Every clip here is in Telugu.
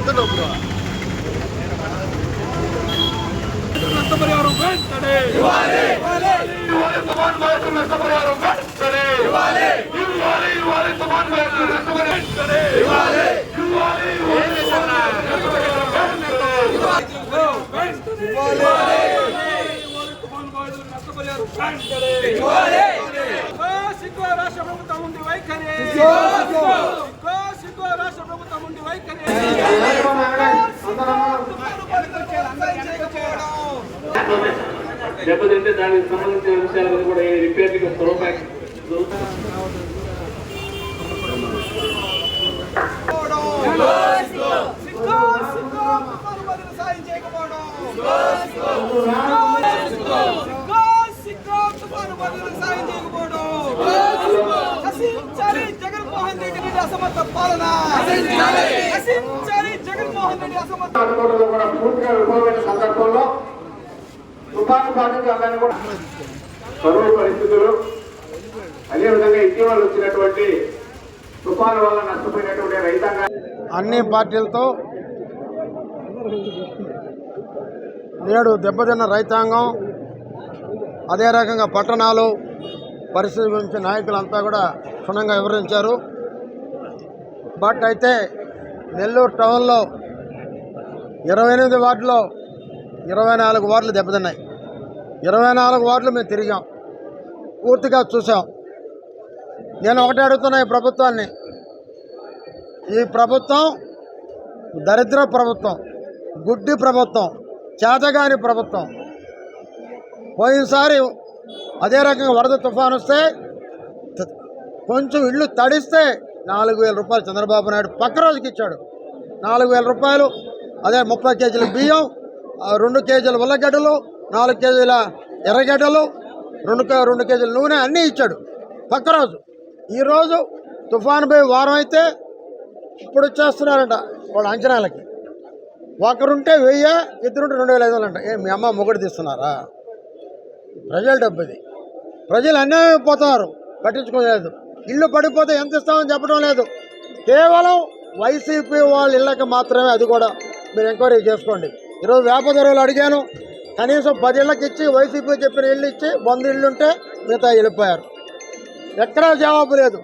వద్దండి ఇప్పుడు నష్టపరిహారం వెంటనే. ఇవ్వాలి. తుఫాన్ బాధితులకు నష్టపరిహారం వెంటనే. ఇవ్వాలి. ఇవ్వాలి ఇవ్వాలి తుఫాన్ బాధితులకు నష్టపరిహారం వెంటనే. ఇవ్వాలి. ఇవ్వాలి ఇవ్వాలి ఇవ్వాలి. నష్టపరిహారం వెంటనే. ఇవ్వాలి. సిగ్గు రాష్ట్ర ప్రభుత్వం ఉంది వైఖరి సిగ్గు సిగ్గు రాష్ట్ర ప్రభుత్వం ఉంది వైఖరి దెబ్బతింటే దానికి సంబంధించిన విషయాల కూడా ఈ రిపేర్కి రూపాయి జగన్మోహన్ రెడ్డి అసమర్థ పాలన జగన్మోహన్ రెడ్డి అసమర్థ తుఫాను కూడా కరువు పరిస్థితులు అదేవిధంగా ఇటీవల వచ్చినటువంటి తుఫాను వల్ల నష్టపోయినటువంటి రైతాంగాన్ని అన్ని పార్టీలతో నేడు దెబ్బతిన్న రైతాంగం అదే రకంగా పట్టణాలు పరిస్థితి గురించి నాయకులంతా కూడా క్షుణ్ణంగా వివరించారు. బట్ అయితే నెల్లూరు టౌన్లో ఇరవై ఎనిమిది వార్డులో ఇరవై నాలుగు వార్డులు దెబ్బతిన్నాయి. ఇరవై నాలుగు వార్డులు మేము తిరిగాం. పూర్తిగా చూసాం. నేను ఒకటే అడుగుతున్నా ఈ ప్రభుత్వాన్ని. ఈ ప్రభుత్వం దరిద్ర ప్రభుత్వం గుడ్డి ప్రభుత్వం చేతగాని ప్రభుత్వం. పోయినసారి అదే రకంగా వరద తుఫాను వస్తే కొంచెం ఇల్లు తడిస్తే నాలుగు వేల రూపాయలు చంద్రబాబు నాయుడు పక్క రోజుకి ఇచ్చాడు. నాలుగు వేల రూపాయలు అదే ముప్పై కేజీల బియ్యం రెండు కేజీల ఉల్లగడ్డలు నాలుగు కేజీల ఎర్రగడ్డలు రెండు కే- రెండు కేజీల నూనె అన్నీ ఇచ్చాడు. పక్క రోజు. ఈరోజు తుఫాను పోయి వారం అయితే ఇప్పుడు వచ్చేస్తున్నారంట వాళ్ళ అంచనాలకి. ఒకరుంటే వెయ్యి ఇద్దరుంటే రెండు వేల ఐదు వందలు అంట ఏ మీ అమ్మ మొగుడు తీస్తున్నారా? ప్రజల డబ్బుది. ప్రజలు అన్యాయం పోతున్నారు పట్టించుకోలేదు ఇల్లు పడిపోతే ఎంత ఇస్తామని చెప్పడం లేదు. కేవలం వైసీపీ వాళ్ళ ఇళ్ళకి మాత్రమే అది కూడా మీరు ఎంక్వైరీ చేసుకోండి. ఈరోజు వ్యాపారదారులు అడిగాను. కనీసం పది ఇళ్ళకి ఇచ్చి వైసీపీ చెప్పిన ఇల్లు ఇచ్చి వంద ఇల్లు ఉంటే మిగతా వెళ్ళిపోయారు. ఎక్కడా జవాబు లేదు.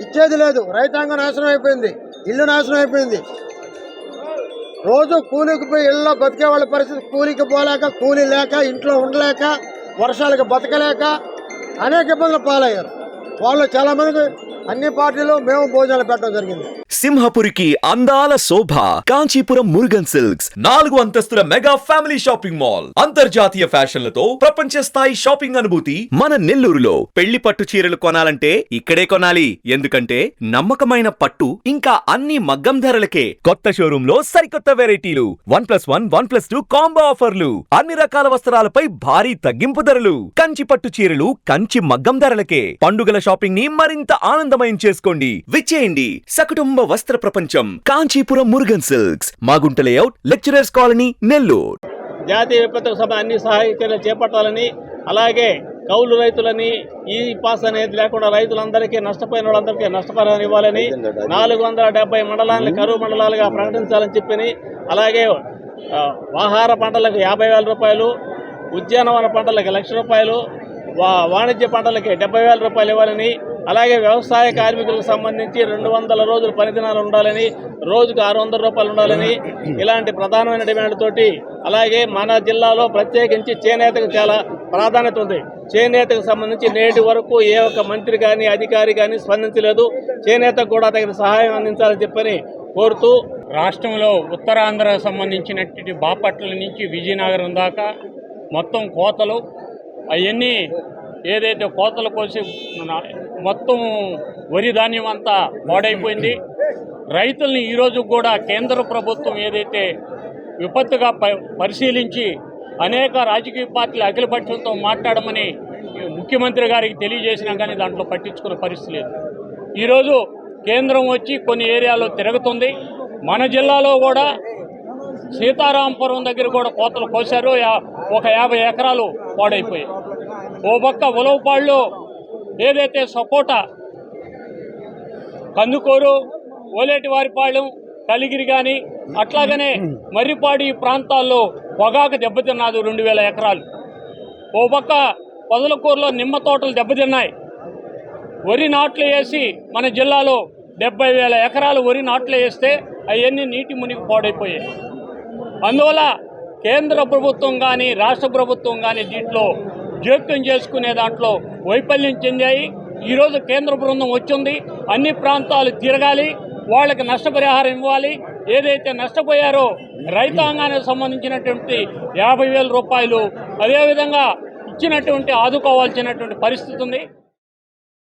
ఇచ్చేది లేదు. రైతాంగం నాశనం అయిపోయింది. ఇల్లు నాశనం అయిపోయింది. రోజు కూలికి పోయి ఇళ్ళలో బతికే వాళ్ళ పరిస్థితి కూలికి పోలేక కూలి లేక ఇంట్లో ఉండలేక వర్షాలకు బతకలేక అనేక ఇబ్బందులు పాలయ్యారు. వాళ్ళు చాలామందికి అన్ని పార్టీలు మేము భోజనాలు పెట్టడం జరిగింది. సింహపురికి అందాల శోభ కాంచీపురం మురుగన్ సిల్క్స్ నాలుగు అంతస్తుల మెగా ఫ్యామిలీ షాపింగ్ మాల్ అంతర్జాతీయ ఫ్యాషన్లతో ప్రపంచ స్థాయి షాపింగ్ అనుభూతి మన నెల్లూరులో. పెళ్ళి పట్టు చీరలు కొనాలంటే ఇక్కడే కొనాలి. ఎందుకంటే నమ్మకమైన పట్టు ఇంకా అన్ని మగ్గం ధరలకే కొత్త షోరూమ్లో సరికొత్త వెరైటీలు. One plus one one plus two combo ఆఫర్లు. అన్ని రకాల వస్త్రాలపై భారీ తగ్గింపు ధరలు. కంచి పట్టు చీరలు కంచి మగ్గం ధరలకే. పండుగల షాపింగ్ని మరింత ఆనందమయం చేసుకోండి. విచ్చేయండి. సకుటుంబ వస్త్ర ప్రపంచం Kanchipuram Murugan silks Magunta layout lecturers colony Nellore. జాతీయ విపత్తు సభ అన్ని సహాయ చర్యలు చేపట్టాలని అలాగే కౌలు రైతులని ఈ పాస్ అనేది లేకుండా రైతులందరికీ నష్టపోయిన వాళ్ళందరికీ నష్టపరిహారం ఇవ్వాలని నాలుగు వందల డెబ్బై మండలాలను కరువు మండలాలుగా ప్రకటించాలని చెప్పని అలాగే ఆహార పంటలకు యాభై వేల రూపాయలు ఉద్యానవన పంటలకు లక్ష రూపాయలు వా వాణిజ్య పంటలకి డెబ్బై వేల రూపాయలు ఇవ్వాలని అలాగే వ్యవసాయ కార్మికులకు సంబంధించి రెండు వందల రోజులు పనిదినాలు ఉండాలని రోజుకు ఆరు వందల రూపాయలు ఉండాలని ఇలాంటి ప్రధానమైన డిమాండ్తోటి అలాగే మన జిల్లాలో ప్రత్యేకించి చేనేతకు చాలా ప్రాధాన్యత ఉంది. చేనేతకు సంబంధించి నేటి వరకు ఏ ఒక్క మంత్రి కానీ అధికారి కానీ స్పందించలేదు. చేనేతకు కూడా తగిన సహాయం అందించాలని చెప్పని కోరుతూ రాష్ట్రంలో ఉత్తరాంధ్ర సంబంధించినటువంటి బాపట్ల నుంచి విజయనగరం దాకా మొత్తం కోతలు అవన్నీ ఏదైతే కోతలు కోసి మొత్తం వరి ధాన్యం అంతా పాడైపోయింది. రైతుల్ని ఈరోజు కూడా కేంద్ర ప్రభుత్వం ఏదైతే విపత్తుగా ప- పరిశీలించి అనేక రాజకీయ పార్టీలు అఖిలపక్షంతో మాట్లాడమని ముఖ్యమంత్రి గారికి తెలియజేసినా కానీ దాంట్లో పట్టించుకునే పరిస్థితి లేదు. ఈరోజు కేంద్రం వచ్చి కొన్ని ఏరియాలో తిరుగుతుంది. మన జిల్లాలో కూడా సీతారాంపురం దగ్గర కూడా కోతలు కోశారు. ఒక యాభై ఎకరాలు పాడైపోయాయి. ఓ పక్క ఉలవపాళ్ళు ఏదైతే సపోటా కందుకూరు ఓలేటి వారిపాళెం కలిగిరి కానీ అట్లాగనే మర్రిపాడి ప్రాంతాల్లో పొగాకు దెబ్బతిన్నది రెండు వేల ఎకరాలు. ఓ పక్క పొదలకూరులో నిమ్మ తోటలు దెబ్బతిన్నాయి. వరి నాట్లు వేసి మన జిల్లాలో డెబ్బై వేల ఎకరాలు వరి నాట్లు వేస్తే అవన్నీ నీటి మునిగి పాడైపోయాయి. అందువల్ల కేంద్ర ప్రభుత్వం కానీ రాష్ట్ర ప్రభుత్వం కానీ దీంట్లో జోక్యం చేసుకునే దాంట్లో వైఫల్యం చెందాయి. ఈరోజు కేంద్ర బృందం వచ్చింది. అన్ని ప్రాంతాలు తిరగాలి. వాళ్ళకి నష్టపరిహారం ఇవ్వాలి. ఏదైతే నష్టపోయారో రైతాంగానికి సంబంధించినటువంటి యాభై వేల రూపాయలు అదేవిధంగా ఇచ్చినటువంటి ఆదుకోవాల్సినటువంటి పరిస్థితి ఉంది.